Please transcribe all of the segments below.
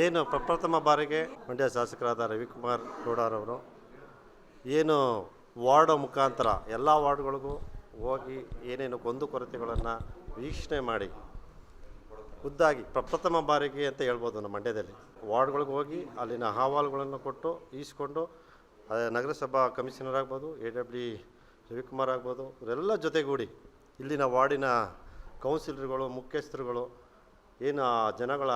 ಏನು ಪ್ರಪ್ರಥಮ ಬಾರಿಗೆ ಮಂಡ್ಯ ಶಾಸಕರಾದ ರವಿಕುಮಾರ್ ಗೌಡರವರು ಏನು ವಾರ್ಡ್ ಮುಖಾಂತರ ಎಲ್ಲ ವಾರ್ಡ್ಗಳಿಗೂ ಹೋಗಿ ಏನೇನು ಕುಂದುಕೊರತೆಗಳನ್ನು ವೀಕ್ಷಣೆ ಮಾಡಿ, ಖುದ್ದಾಗಿ ಪ್ರಪ್ರಥಮ ಬಾರಿಗೆ ಅಂತ ಹೇಳ್ಬೋದು ನಮ್ಮ ಮಂಡ್ಯದಲ್ಲಿ. ವಾರ್ಡ್ಗಳಿಗೆ ಹೋಗಿ ಅಲ್ಲಿನ ಅಹವಾಲುಗಳನ್ನು ಕೊಟ್ಟು, ಈಸ್ಕೊಂಡು ನಗರಸಭಾ ಕಮಿಷನರ್ ಆಗ್ಬೋದು, ಎ ಡಬ್ಲ್ಯೂ ರವಿಕುಮಾರ್ ಆಗ್ಬೋದು, ಇವರೆಲ್ಲ ಜೊತೆಗೂಡಿ ಇಲ್ಲಿನ ವಾರ್ಡಿನ ಕೌನ್ಸಿಲರ್ಗಳು, ಮುಖ್ಯಸ್ಥರುಗಳು, ಏನು ಜನಗಳ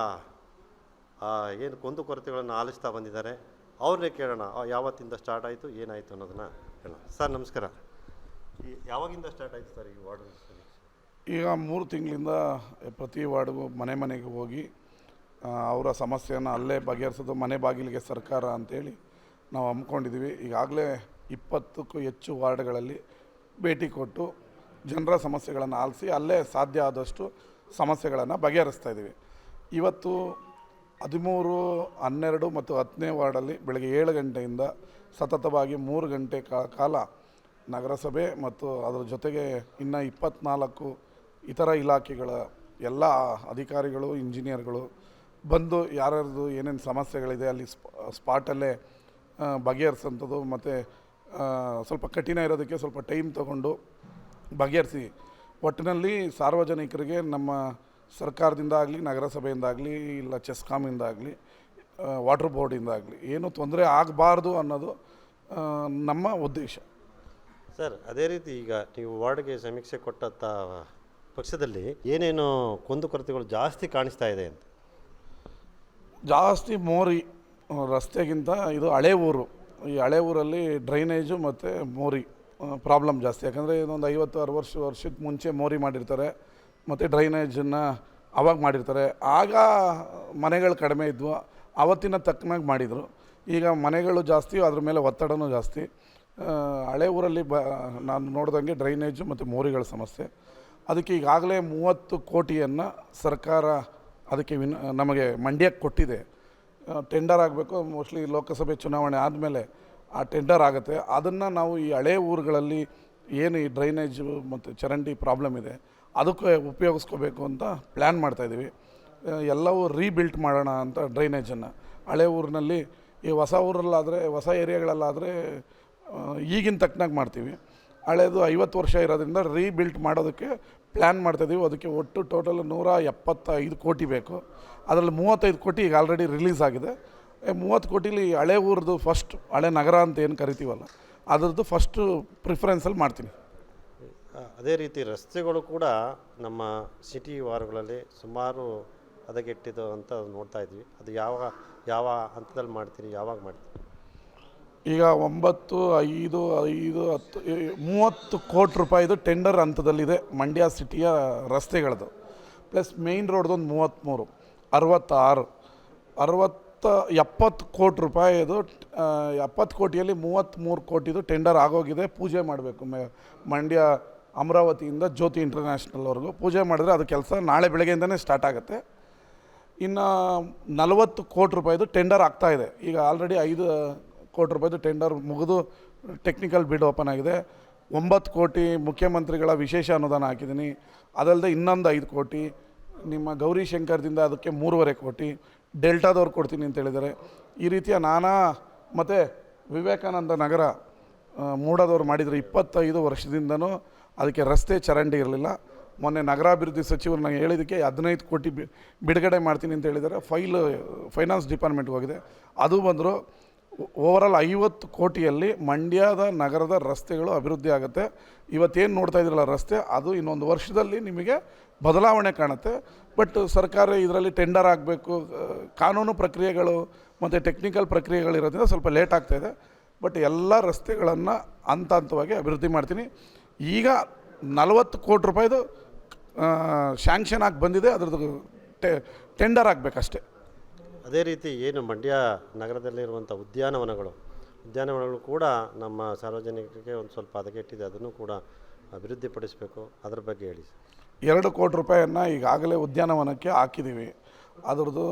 ಏನು ಕುಂದುಕೊರತೆಗಳನ್ನು ಆಲಿಸ್ತಾ ಬಂದಿದ್ದಾರೆ. ಅವ್ರನ್ನೇ ಕೇಳೋಣ ಯಾವತ್ತಿಂದ ಸ್ಟಾರ್ಟ್ ಆಯಿತು, ಏನಾಯಿತು ಅನ್ನೋದನ್ನು ಹೇಳೋಣ. ಸರ್, ನಮಸ್ಕಾರ. ಈ, ಯಾವಾಗಿಂದ ಸ್ಟಾರ್ಟ್ ಆಯಿತು ಸರ್ ಈ ವಾರ್ಡ್ ಈಗ ಮೂರು ತಿಂಗಳಿಂದ ಪ್ರತಿ ವಾರ್ಡ್ಗೂ ಮನೆ ಮನೆಗೆ ಹೋಗಿ ಅವರ ಸಮಸ್ಯೆಯನ್ನು ಅಲ್ಲೇ ಬಗೆಹರಿಸೋದು, ಮನೆ ಬಾಗಿಲಿಗೆ ಸರ್ಕಾರ ಅಂತೇಳಿ ನಾವು ಹಮ್ಮಿಕೊಂಡಿದ್ದೀವಿ. ಈಗಾಗಲೇ ಇಪ್ಪತ್ತಕ್ಕೂ ಹೆಚ್ಚು ವಾರ್ಡ್ಗಳಲ್ಲಿ ಭೇಟಿ ಕೊಟ್ಟು ಜನರ ಸಮಸ್ಯೆಗಳನ್ನು ಆಲಿಸಿ, ಅಲ್ಲೇ ಸಾಧ್ಯ ಆದಷ್ಟು ಸಮಸ್ಯೆಗಳನ್ನು ಬಗೆಹರಿಸ್ತಾ ಇದ್ದೀವಿ. ಇವತ್ತು ಹದಿಮೂರು, ಹನ್ನೆರಡು ಮತ್ತು ಹತ್ತನೇ ವಾರ್ಡಲ್ಲಿ ಬೆಳಗ್ಗೆ ಏಳು ಗಂಟೆಯಿಂದ ಸತತವಾಗಿ ಮೂರು ಗಂಟೆ ಕಾಲ ನಗರಸಭೆ ಮತ್ತು ಅದರ ಜೊತೆಗೆ ಇನ್ನು ಇಪ್ಪತ್ನಾಲ್ಕು ಇತರ ಇಲಾಖೆಗಳ ಎಲ್ಲ ಅಧಿಕಾರಿಗಳು, ಇಂಜಿನಿಯರ್ಗಳು ಬಂದು ಯಾರ್ಯಾರ್ದು ಏನೇನು ಸಮಸ್ಯೆಗಳಿದೆ ಅಲ್ಲಿ ಸ್ಪ, ಸ್ಪಾಟಲ್ಲೇ ಬಗೆಹರಿಸೋಂಥದ್ದು ಮತ್ತು ಸ್ವಲ್ಪ ಕಠಿಣ ಇರೋದಕ್ಕೆ ಸ್ವಲ್ಪ ಟೈಮ್ ತಗೊಂಡು ಬಗೆಹರಿಸಿ. ಒಟ್ಟಿನಲ್ಲಿ ಸಾರ್ವಜನಿಕರಿಗೆ ನಮ್ಮ ಸರ್ಕಾರದಿಂದ ಆಗಲಿ ನಗರಸಭೆಯಿಂದ ಆಗಲಿ ಇಲ್ಲ ಚೆಸ್ಕಾಮಿಂದಾಗಲಿ ವಾಟರ್ ಬೋರ್ಡಿಂದ ಆಗಲಿ ಏನು ತೊಂದರೆ ಆಗಬಾರ್ದು ಅನ್ನೋದು ನಮ್ಮ ಉದ್ದೇಶ. ಸರ್ ಅದೇ ರೀತಿ ಈಗ ನೀವು ವಾರ್ಡ್ಗೆ ಸಮೀಕ್ಷೆ ಕೊಟ್ಟಂಥ ಪಕ್ಷದಲ್ಲಿ ಏನೇನು ಕುಂದುಕೊರತೆಗಳು ಜಾಸ್ತಿ ಕಾಣಿಸ್ತಾ ಇದೆ ಅಂತ. ಜಾಸ್ತಿ ಮೋರಿ ರಸ್ತೆಗಿಂತ ಇದು ಹಳೆ ಊರು. ಈ ಹಳೆ ಊರಲ್ಲಿ ಡ್ರೈನೇಜು ಮತ್ತು ಮೋರಿ ಪ್ರಾಬ್ಲಮ್ ಜಾಸ್ತಿ. ಯಾಕಂದರೆ ಇದೊಂದು ಐವತ್ತು ಅರು ವರ್ಷ ವರ್ಷಕ್ಕೆ ಮುಂಚೆ ಮೋರಿ ಮಾಡಿರ್ತಾರೆ. ಮತ್ತು ಡ್ರೈನೇಜನ್ನು ಅವಾಗ ಮಾಡಿರ್ತಾರೆ. ಆಗ ಮನೆಗಳು ಕಡಿಮೆ ಇದ್ವು. ಅವತ್ತಿನ ತಕ್ಕನಾಗಿ ಮಾಡಿದರು. ಈಗ ಮನೆಗಳು ಜಾಸ್ತಿ, ಅದ್ರ ಮೇಲೆ ಒತ್ತಡವೂ ಜಾಸ್ತಿ. ಹಳೆ ಊರಲ್ಲಿ ಬ, ನಾನು ನೋಡ್ದಂಗೆ ಡ್ರೈನೇಜು ಮತ್ತು ಮೋರಿಗಳ ಸಮಸ್ಯೆ. ಅದಕ್ಕೆ ಈಗಾಗಲೇ ಮೂವತ್ತು ಕೋಟಿಯನ್ನು ಸರ್ಕಾರ ಅದಕ್ಕೆ ವಿನ್, ನಮಗೆ ಮಂಡ್ಯಕ್ಕೆ ಕೊಟ್ಟಿದೆ. ಟೆಂಡರ್ ಆಗಬೇಕು, ಮೋಸ್ಟ್ಲಿ ಲೋಕಸಭೆ ಚುನಾವಣೆ ಆದಮೇಲೆ ಆ ಟೆಂಡರ್ ಆಗುತ್ತೆ. ಅದನ್ನು ನಾವು ಈ ಹಳೆ ಊರುಗಳಲ್ಲಿ ಏನು ಈ ಡ್ರೈನೇಜು ಮತ್ತು ಚರಂಡಿ ಪ್ರಾಬ್ಲಮ್ ಇದೆ, ಅದಕ್ಕೆ ಉಪಯೋಗಿಸ್ಕೋಬೇಕು ಅಂತ ಪ್ಲ್ಯಾನ್ ಮಾಡ್ತಾಯಿದ್ದೀವಿ ಎಲ್ಲವೂ ರೀಬಿಲ್ಟ್ ಮಾಡೋಣ ಅಂತ ಡ್ರೈನೇಜನ್ನು. ಹಳೆ ಊರಿನಲ್ಲಿ ಈ ಹೊಸ ಊರಲ್ಲಾದರೆ, ಹೊಸ ಏರಿಯಾಗಳಲ್ಲಾದರೆ ಈಗಿನ ತಕ್ಕನಾಗಿ ಮಾಡ್ತೀವಿ. ಹಳೇದು ಐವತ್ತು ವರ್ಷ ಇರೋದ್ರಿಂದ ರೀಬಿಲ್ಟ್ ಮಾಡೋದಕ್ಕೆ ಪ್ಲ್ಯಾನ್ ಮಾಡ್ತಾಯಿದ್ದೀವಿ ಅದಕ್ಕೆ ಒಟ್ಟು ಟೋಟಲ್ ನೂರ ಎಪ್ಪತ್ತೈದು ಕೋಟಿ ಬೇಕು. ಅದರಲ್ಲಿ ಮೂವತ್ತೈದು ಕೋಟಿ ಈಗ ಆಲ್ರೆಡಿ ರಿಲೀಸ್ ಆಗಿದೆ. ಮೂವತ್ತು ಕೋಟಿಲಿ ಹಳೆ ಊರದು ಫಸ್ಟ್ ಹಳೆ ನಗರ ಅಂತ ಏನು ಕರಿತೀವಲ್ಲ ಅದರದ್ದು ಫಸ್ಟು ಪ್ರಿಫರೆನ್ಸಲ್ಲಿ ಮಾಡ್ತೀನಿ. ಅದೇ ರೀತಿ ರಸ್ತೆಗಳು ಕೂಡ ನಮ್ಮ ಸಿಟಿ ವಾರಗಳಲ್ಲಿ ಸುಮಾರು ಹದಗೆಟ್ಟಿದ್ದು ಅಂತ ನೋಡ್ತಾ ಇದ್ವಿ. ಅದು ಯಾವ ಯಾವ ಹಂತದಲ್ಲಿ ಮಾಡ್ತೀರಿ ಯಾವಾಗ ಮಾಡ್ತೀರಿ? ಈಗ ಒಂಬತ್ತು ಐದು ಐದು ಹತ್ತು ಮೂವತ್ತು ಕೋಟಿ ರೂಪಾಯಿದು ಟೆಂಡರ್ ಹಂತದಲ್ಲಿದೆ ಮಂಡ್ಯ ಸಿಟಿಯ ರಸ್ತೆಗಳದ್ದು ಪ್ಲಸ್ ಮೇಯ್ನ್ ರೋಡ್ದೊಂದು ಮೂವತ್ತ್ಮೂರು ಅರವತ್ತಾರು ಅರವತ್ತ ಎಪ್ಪತ್ತು ಕೋಟಿ ರೂಪಾಯಿದು ಎಪ್ಪತ್ತು ಕೋಟಿಯಲ್ಲಿ ಮೂವತ್ತ್ಮೂರು ಕೋಟಿದು ಟೆಂಡರ್ ಆಗೋಗಿದೆ, ಪೂಜೆ ಮಾಡಬೇಕು. ಮೆ, ಮಂಡ್ಯ ಅಮರಾವತಿಯಿಂದ ಜ್ಯೋತಿ ಇಂಟರ್ನ್ಯಾಷನಲ್ವರೆಗೂ ಪೂಜೆ ಮಾಡಿದ್ರೆ ಅದು ಕೆಲಸ ನಾಳೆ ಬೆಳಗ್ಗೆಯಿಂದನೇ ಸ್ಟಾರ್ಟ್ ಆಗುತ್ತೆ. ಇನ್ನು ನಲವತ್ತು ಕೋಟಿ ರೂಪಾಯಿದು ಟೆಂಡರ್ ಆಗ್ತಾ ಇದೆ. ಈಗ ಆಲ್ರೆಡಿ ಐದು ಕೋಟಿ ರೂಪಾಯಿದು ಟೆಂಡರ್ ಮುಗಿದು ಟೆಕ್ನಿಕಲ್ ಬಿಡ್ ಓಪನ್ ಆಗಿದೆ. ಒಂಬತ್ತು ಕೋಟಿ ಮುಖ್ಯಮಂತ್ರಿಗಳ ವಿಶೇಷ ಅನುದಾನ ಹಾಕಿದ್ದೀನಿ. ಅದಲ್ಲದೆ ಇನ್ನೊಂದು ಐದು ಕೋಟಿ ನಿಮ್ಮ ಗೌರಿ ಶಂಕರ್ದಿಂದ ಅದಕ್ಕೆ ಮೂರುವರೆ ಕೋಟಿ, ಡೆಲ್ಟಾದವ್ರು ಕೊಡ್ತೀನಿ ಅಂತ ಹೇಳಿದ್ದಾರೆ. ಈ ರೀತಿಯ ನಾನಾ ಮತ್ತು ವಿವೇಕಾನಂದ ನಗರ ಮೂಡದವ್ರು ಮಾಡಿದ್ರು ಇಪ್ಪತ್ತೈದು ವರ್ಷದಿಂದನೂ ಅದಕ್ಕೆ ರಸ್ತೆ ಚರಂಡಿ ಇರಲಿಲ್ಲ. ಮೊನ್ನೆ ನಗರಾಭಿವೃದ್ಧಿ ಸಚಿವರು ನನಗೆ ಹೇಳಿದ್ದಕ್ಕೆ ಹದಿನೈದು ಕೋಟಿ ಬಿಡುಗಡೆ ಮಾಡ್ತೀನಿ ಅಂತ ಹೇಳಿದ್ದಾರೆ. ಫೈಲ್, ಫೈನಾನ್ಸ್ ಡಿಪಾರ್ಟ್ಮೆಂಟ್ಗೆ ಹೋಗಿದೆ. ಅದು ಬಂದರು ಓವರಾಲ್ ಐವತ್ತು ಕೋಟಿಯಲ್ಲಿ ಮಂಡ್ಯದ ನಗರದ ರಸ್ತೆಗಳು ಅಭಿವೃದ್ಧಿ ಆಗುತ್ತೆ. ಇವತ್ತೇನು ನೋಡ್ತಾ ಇದ್ರಲ್ಲ ರಸ್ತೆ, ಅದು ಇನ್ನೊಂದು ವರ್ಷದಲ್ಲಿ ನಿಮಗೆ ಬದಲಾವಣೆ ಕಾಣುತ್ತೆ. ಬಟ್ ಸರ್ಕಾರ ಇದರಲ್ಲಿ ಟೆಂಡರ್ ಆಗಬೇಕು ಕಾನೂನು ಪ್ರಕ್ರಿಯೆಗಳು ಮತ್ತು ಟೆಕ್ನಿಕಲ್ ಪ್ರಕ್ರಿಯೆಗಳಿರೋದ್ರಿಂದ ಸ್ವಲ್ಪ ಲೇಟ್ ಆಗ್ತಾಯಿದೆ ಬಟ್ ಎಲ್ಲ ರಸ್ತೆಗಳನ್ನು ಹಂತ ಹಂತವಾಗಿ ಅಭಿವೃದ್ಧಿ ಮಾಡ್ತೀನಿ. ಈಗ ನಲವತ್ತು ಕೋಟಿ ರೂಪಾಯಿದು ಶ್ಯಾಂಕ್ಷನ್ ಆಗಿ ಬಂದಿದೆ. ಅದ್ರದ್ದು ಟೆ ಟೆಂಡರ್ ಆಗಬೇಕಷ್ಟೆ. ಅದೇ ರೀತಿ ಏನು ಮಂಡ್ಯ ನಗರದಲ್ಲಿರುವಂಥ ಉದ್ಯಾನವನಗಳು ಉದ್ಯಾನವನಗಳು ಕೂಡ ನಮ್ಮ ಸಾರ್ವಜನಿಕರಿಗೆ ಒಂದು ಸ್ವಲ್ಪ ಹದಗೆಟ್ಟಿದೆ. ಅದನ್ನು ಕೂಡ ಅಭಿವೃದ್ಧಿಪಡಿಸಬೇಕು. ಅದರ ಬಗ್ಗೆ ಹೇಳಿ ಎರಡು ಕೋಟಿ ರೂಪಾಯಿಯನ್ನು ಈಗಾಗಲೇ ಉದ್ಯಾನವನಕ್ಕೆ ಹಾಕಿದ್ದೀವಿ. ಅದರದ್ದು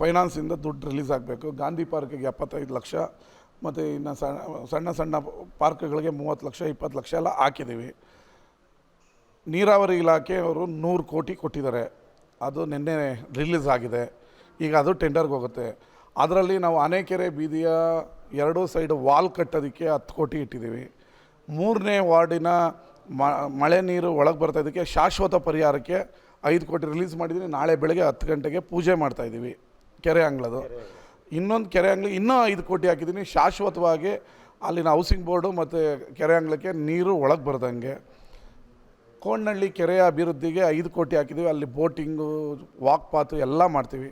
ಫೈನಾನ್ಸಿಂದ ದುಡ್ಡು ರಿಲೀಸ್ ಆಗಬೇಕು. ಗಾಂಧಿ ಪಾರ್ಕಿಗೆ ಎಪ್ಪತ್ತೈದು ಲಕ್ಷ, ಮತ್ತು ಇನ್ನು ಸಣ್ಣ ಸಣ್ಣ ಸಣ್ಣ ಪಾರ್ಕ್ಗಳಿಗೆ ಮೂವತ್ತು ಲಕ್ಷ, ಇಪ್ಪತ್ತು ಲಕ್ಷ ಎಲ್ಲ ಹಾಕಿದ್ದೀವಿ. ನೀರಾವರಿ ಇಲಾಖೆ ಅವರು ನೂರು ಕೋಟಿ ಕೊಟ್ಟಿದ್ದಾರೆ. ಅದು ನಿನ್ನೆ ರಿಲೀಸ್ ಆಗಿದೆ. ಈಗ ಅದು ಟೆಂಡರ್ಗೆ ಹೋಗುತ್ತೆ. ಅದರಲ್ಲಿ ನಾವು ಆನೆಕೆರೆ ಬೀದಿಯ ಎರಡೂ ಸೈಡ್ ವಾಲ್ ಕಟ್ಟೋದಕ್ಕೆ ಹತ್ತು ಕೋಟಿ ಇಟ್ಟಿದ್ದೀವಿ. ಮೂರನೇ ವಾರ್ಡಿನ ಮಳೆ ನೀರು ಒಳಗೆ ಬರ್ತಾ ಇದಕ್ಕೆ ಶಾಶ್ವತ ಪರಿಹಾರಕ್ಕೆ ಐದು ಕೋಟಿ ರಿಲೀಸ್ ಮಾಡಿದ್ದೀನಿ ನಾಳೆ ಬೆಳಗ್ಗೆ ಹತ್ತು ಗಂಟೆಗೆ ಪೂಜೆ ಮಾಡ್ತಾಯಿದ್ದೀವಿ ಕೆರೆ ಅಂಗ್ಳದು. ಇನ್ನೊಂದು ಕೆರೆ ಅಂಗ್ಳಿಗೆ ಇನ್ನೂ ಐದು ಕೋಟಿ ಹಾಕಿದ್ದೀನಿ ಶಾಶ್ವತವಾಗಿ ಅಲ್ಲಿನ ಹೌಸಿಂಗ್ ಬೋರ್ಡು ಮತ್ತು ಕೆರೆ ಅಂಗಳಕ್ಕೆ ನೀರು ಒಳಗೆ ಬರ್ದಂಗೆ. ಕೋಣನಹಳ್ಳಿ ಕೆರೆಯ ಅಭಿವೃದ್ಧಿಗೆ ಐದು ಕೋಟಿ ಹಾಕಿದ್ದೀವಿ ಅಲ್ಲಿ ಬೋಟಿಂಗು ವಾಕ್ ಪಾತು ಎಲ್ಲ ಮಾಡ್ತೀವಿ.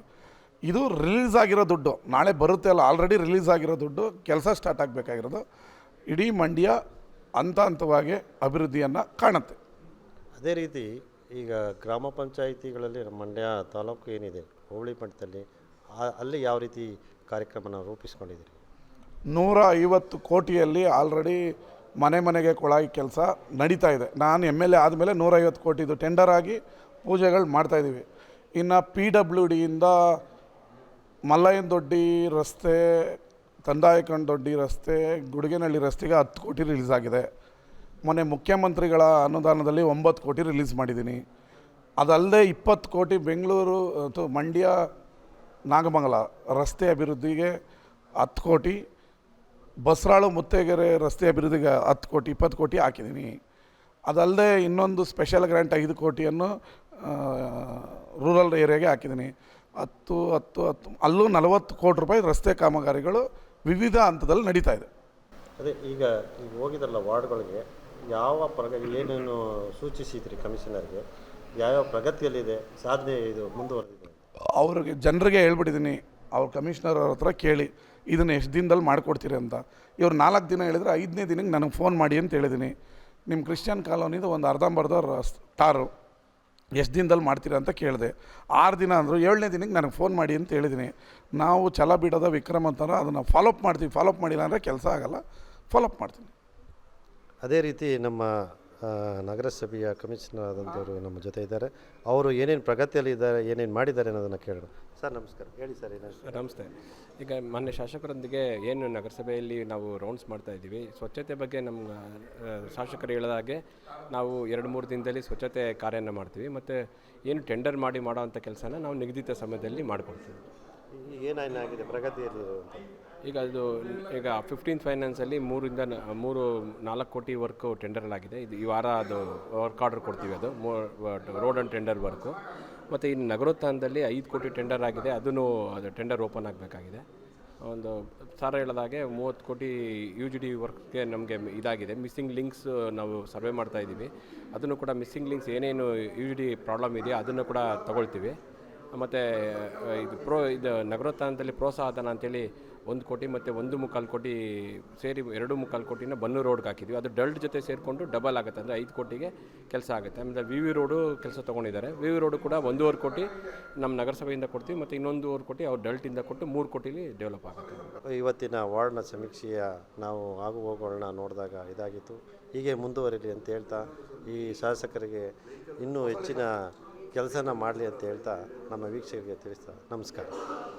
ಇದು ರಿಲೀಸ್ ಆಗಿರೋ ದುಡ್ಡು. ನಾಳೆ ಬರುತ್ತೆ ಅಲ್ಲ ಆಲ್ರೆಡಿ ರಿಲೀಸ್ ಆಗಿರೋ ದುಡ್ಡು ಕೆಲಸ ಸ್ಟಾರ್ಟ್ ಆಗಬೇಕಾಗಿರೋದು. ಇಡೀ ಮಂಡ್ಯ ಹಂತ ಹಂತವಾಗಿ ಅಭಿವೃದ್ಧಿಯನ್ನು ಕಾಣುತ್ತೆ. ಅದೇ ರೀತಿ ಈಗ ಗ್ರಾಮ ಪಂಚಾಯಿತಿಗಳಲ್ಲಿ ನಮ್ಮ ಮಂಡ್ಯ ತಾಲೂಕು ಏನಿದೆ ಹೋಬಳಿ ಮಟ್ಟದಲ್ಲಿ ಅಲ್ಲಿ ಯಾವ ರೀತಿ ಕಾರ್ಯಕ್ರಮನ ರೂಪಿಸ್ಕೊಂಡಿದ್ದೀರಿ? ನೂರ ಐವತ್ತು ಕೋಟಿಯಲ್ಲಿ ಆಲ್ರೆಡಿ ಮನೆ ಮನೆಗೆ ಕೊಳಾಯಿ ಕೆಲಸ ನಡೀತಾ ಇದೆ. ನಾನು ಎಂ ಎಲ್ ಎ ಆದಮೇಲೆ ನೂರೈವತ್ತು ಕೋಟಿದು ಟೆಂಡರ್ ಆಗಿ ಪೂಜೆಗಳು ಮಾಡ್ತಾಯಿದ್ದೀವಿ ಇನ್ನು ಪಿ ಡಬ್ಲ್ಯೂ ಡಿಯಿಂದ ಮಲ್ಲಯ್ಯನ ದೊಡ್ಡಿ ರಸ್ತೆ ತಂದಾಯಕಂಡ್ ದೊಡ್ಡಿ ರಸ್ತೆ, ಗುಡಿಗೆನಹಳ್ಳಿ ರಸ್ತೆಗೆ ಹತ್ತು ಕೋಟಿ ರಿಲೀಸ್ ಆಗಿದೆ. ಮೊನ್ನೆ ಮುಖ್ಯಮಂತ್ರಿಗಳ ಅನುದಾನದಲ್ಲಿ ಒಂಬತ್ತು ಕೋಟಿ ರಿಲೀಸ್ ಮಾಡಿದ್ದೀನಿ. ಅದಲ್ಲದೆ ಇಪ್ಪತ್ತು ಕೋಟಿ ಬೆಂಗಳೂರು ಅಥವಾ ಮಂಡ್ಯ, ನಾಗಮಂಗಲ ರಸ್ತೆ ಅಭಿವೃದ್ಧಿಗೆ ಹತ್ತು ಕೋಟಿ, ಬಸರಾಳು ಮುತ್ತೇಗೆರೆ ರಸ್ತೆ ಅಭಿವೃದ್ಧಿಗೆ ಹತ್ತು ಕೋಟಿ, ಇಪ್ಪತ್ತು ಕೋಟಿ ಹಾಕಿದ್ದೀನಿ. ಅದಲ್ಲದೆ ಇನ್ನೊಂದು ಸ್ಪೆಷಲ್ ಗ್ರ್ಯಾಂಟ್ ಐದು ಕೋಟಿಯನ್ನು ರೂರಲ್ ಏರಿಯಾಗೆ ಹಾಕಿದ್ದೀನಿ. ಹತ್ತು ಹತ್ತು ಹತ್ತು ಅಲ್ಲೂ ನಲವತ್ತು ಕೋಟಿ ರೂಪಾಯಿ ರಸ್ತೆ ಕಾಮಗಾರಿಗಳು ವಿವಿಧ ಹಂತದಲ್ಲಿ ನಡೀತಾ ಇದೆ. ಅದೇ ಈಗ ಈಗ ಹೋಗಿದ್ರಲ್ಲ ವಾರ್ಡ್ಗಳಿಗೆ ಯಾವ ಪ್ರಗ ಏನೇನು ಸೂಚಿಸಿದ್ರಿ ಕಮಿಷನರ್ಗೆ? ಯಾವ್ಯಾವ ಪ್ರಗತಿಯಲ್ಲಿದೆ ಸಾಧನೆ ಇದು ಮುಂದುವರೆದಿದೆ? ಅವ್ರಿಗೆ ಜನರಿಗೆ ಹೇಳ್ಬಿಟ್ಟಿದ್ದೀನಿ ಅವ್ರ ಕಮಿಷನರ್ ಅವ್ರ ಹತ್ರ ಕೇಳಿ ಇದನ್ನು ಎಷ್ಟು ದಿನದಲ್ಲಿ ಮಾಡಿಕೊಡ್ತೀರಿ ಅಂತ. ಇವ್ರು ನಾಲ್ಕು ದಿನ ಹೇಳಿದ್ರೆ ಐದನೇ ದಿನಕ್ಕೆ ನನಗೆ ಫೋನ್ ಮಾಡಿ ಅಂತ ಹೇಳಿದ್ದೀನಿ. ನಿಮ್ಮ ಕ್ರಿಶ್ಚಿಯನ್ ಕಾಲೋನಿದು ಒಂದು ಅರ್ಧಂಬರ್ಧ ರಸ್ ಟಾರು ಎಷ್ಟು ದಿನದಲ್ಲಿ ಮಾಡ್ತೀರಾ ಅಂತ ಕೇಳಿದೆ. ಆರು ದಿನ ಅಂದರು ಏಳನೇ ದಿನಕ್ಕೆ ನನಗೆ ಫೋನ್ ಮಾಡಿ ಅಂತ ಹೇಳಿದ್ದೀನಿ ನಾವು ಛಲ ಬಿಡೋದ ವಿಕ್ರಮ್ ಅಂತಾರೆ, ಅದನ್ನು ಫಾಲೋಅಪ್ ಮಾಡ್ತೀವಿ ಫಾಲೋಅಪ್ ಮಾಡಿಲ್ಲ ಅಂದರೆ ಕೆಲಸ ಆಗಲ್ಲ ಫಾಲೋಅಪ್ ಮಾಡ್ತೀನಿ. ಅದೇ ರೀತಿ ನಮ್ಮ ನಗರಸಭೆಯ ಕಮಿಷನರ್ ಆದಂಥವರು ನಮ್ಮ ಜೊತೆ ಇದ್ದಾರೆ. ಅವರು ಏನೇನು ಪ್ರಗತಿಯಲ್ಲಿ ಇದ್ದಾರೆ ಏನೇನು ಮಾಡಿದ್ದಾರೆ ಅನ್ನೋದನ್ನು ಕೇಳೋಣ. ಸರ್ ನಮಸ್ಕಾರ. ಹೇಳಿ ಸರ್ ಏನಾದ್ರು ನಮಸ್ತೆ. ಈಗ ಮೊನ್ನೆ ಶಾಸಕರೊಂದಿಗೆ ಏನು ನಗರಸಭೆಯಲ್ಲಿ ನಾವು ರೌಂಡ್ಸ್ ಮಾಡ್ತಾ ಇದ್ದೀವಿ. ಸ್ವಚ್ಛತೆ ಬಗ್ಗೆ ನಮ್ಮ ಶಾಸಕರು ಹೇಳಿದ ಹಾಗೆ ನಾವು ಎರಡು ಮೂರು ದಿನದಲ್ಲಿ ಸ್ವಚ್ಛತೆ ಕಾರ್ಯನ ಮಾಡ್ತೀವಿ. ಮತ್ತು ಏನು ಟೆಂಡರ್ ಮಾಡಿ ಮಾಡೋ ಅಂಥ ಕೆಲಸನ ನಾವು ನಿಗದಿತ ಸಮಯದಲ್ಲಿ ಮಾಡಿಕೊಡ್ತೀವಿ ಏನಾಗಿದೆ ಏನೇನಾಗಿದೆ ಪ್ರಗತಿಯಲ್ಲಿ ಈಗ ಅದು ಈಗ ಫಿಫ್ಟೀನ್ ಫೈನಾನ್ಸಲ್ಲಿ ಮೂರಿಂದ ನ- ಮೂರು, ನಾಲ್ಕು ಕೋಟಿ ವರ್ಕು ಟೆಂಡರ್ಗಳಾಗಿದೆ ಇದು ಈ ವಾರ ಅದು ವರ್ಕ್ ಆರ್ಡರ್ ಕೊಡ್ತೀವಿ ಅದು. ರೋಡ್ ಆ್ಯಂಡ್ ಟೆಂಡರ್ ವರ್ಕು ಮತ್ತು ಇನ್ನು ನಗರೋತ್ಥಾನದಲ್ಲಿ ಐದು ಕೋಟಿ ಟೆಂಡರ್ ಆಗಿದೆ. ಅದನ್ನು ಅದು ಟೆಂಡರ್ ಓಪನ್ ಆಗಬೇಕಾಗಿದೆ. ಒಂದು ಸಾರ ಹೇಳಿದಾಗೆ ಮೂವತ್ತು ಕೋಟಿ ಯು ಜಿ ಡಿ ವರ್ಕ್ಗೆ ನಮಗೆ ಇದಾಗಿದೆ. ಮಿಸ್ಸಿಂಗ್ ಲಿಂಕ್ಸ್ ನಾವು ಸರ್ವೆ ಮಾಡ್ತಾ ಇದ್ದೀವಿ ಅದನ್ನು ಕೂಡ ಮಿಸ್ಸಿಂಗ್ ಲಿಂಕ್ಸ್ ಏನೇನು ಯು ಜಿ ಡಿ ಪ್ರಾಬ್ಲಮ್ ಇದೆಯೋ ಅದನ್ನು ಕೂಡ ತಗೊಳ್ತೀವಿ. ಮತ್ತು ಇದು ಪ್ರೋ, ಇದು ನಗರೋತ್ಥಾನದಲ್ಲಿ ಪ್ರೋತ್ಸಾಹಧನ ಅಂತೇಳಿ ಒಂದು ಕೋಟಿ ಮತ್ತು ಒಂದು ಮುಕ್ಕಾಲು ಕೋಟಿ ಸೇರಿ ಎರಡು ಮುಕ್ಕಾಲು ಕೋಟಿನ ಬನ್ನೂರು ರೋಡ್ಗೆ ಹಾಕಿದ್ವಿ. ಅದು ಡಲ್ಟ್ ಜೊತೆ ಸೇರಿಕೊಂಡು ಡಬಲ್ ಆಗುತ್ತೆ. ಅಂದರೆ ಐದು ಕೋಟಿಗೆ ಕೆಲಸ ಆಗುತ್ತೆ. ಆಮೇಲೆ ವಿ ವಿ ರೋಡು ಕೆಲಸ ತೊಗೊಂಡಿದ್ದಾರೆ. ವಿ ವಿ ರೋಡು ಕೂಡ ಒಂದೂವರೆ ಕೋಟಿ ನಮ್ಮ ನಗರಸಭೆಯಿಂದ ಕೊಡ್ತೀವಿ ಮತ್ತು ಇನ್ನೊಂದೂವರೆ ಕೋಟಿ ಅವ್ರು ಡಲ್ಟಿಂದ ಕೊಟ್ಟು ಮೂರು ಕೋಟಿಲಿ ಡೆವಲಪ್ ಆಗುತ್ತೆ. ಇವತ್ತಿನ ವಾರ್ಡ್ನ ಸಮೀಕ್ಷೆಯ ನಾವು ಆಗು ಹೋಗುಗಳನ್ನ ನೋಡಿದಾಗ ಇದಾಗಿತ್ತು. ಹೀಗೆ ಮುಂದುವರಿಲಿ ಅಂತ ಹೇಳ್ತಾ ಈ ಶಾಸಕರಿಗೆ ಇನ್ನೂ ಹೆಚ್ಚಿನ ಕೆಲಸನ ಮಾಡಲಿ ಅಂತ ಹೇಳ್ತಾ ನಮ್ಮ ವೀಕ್ಷಕರಿಗೆ ತಿಳಿಸ್ತಾ ನಮಸ್ಕಾರ.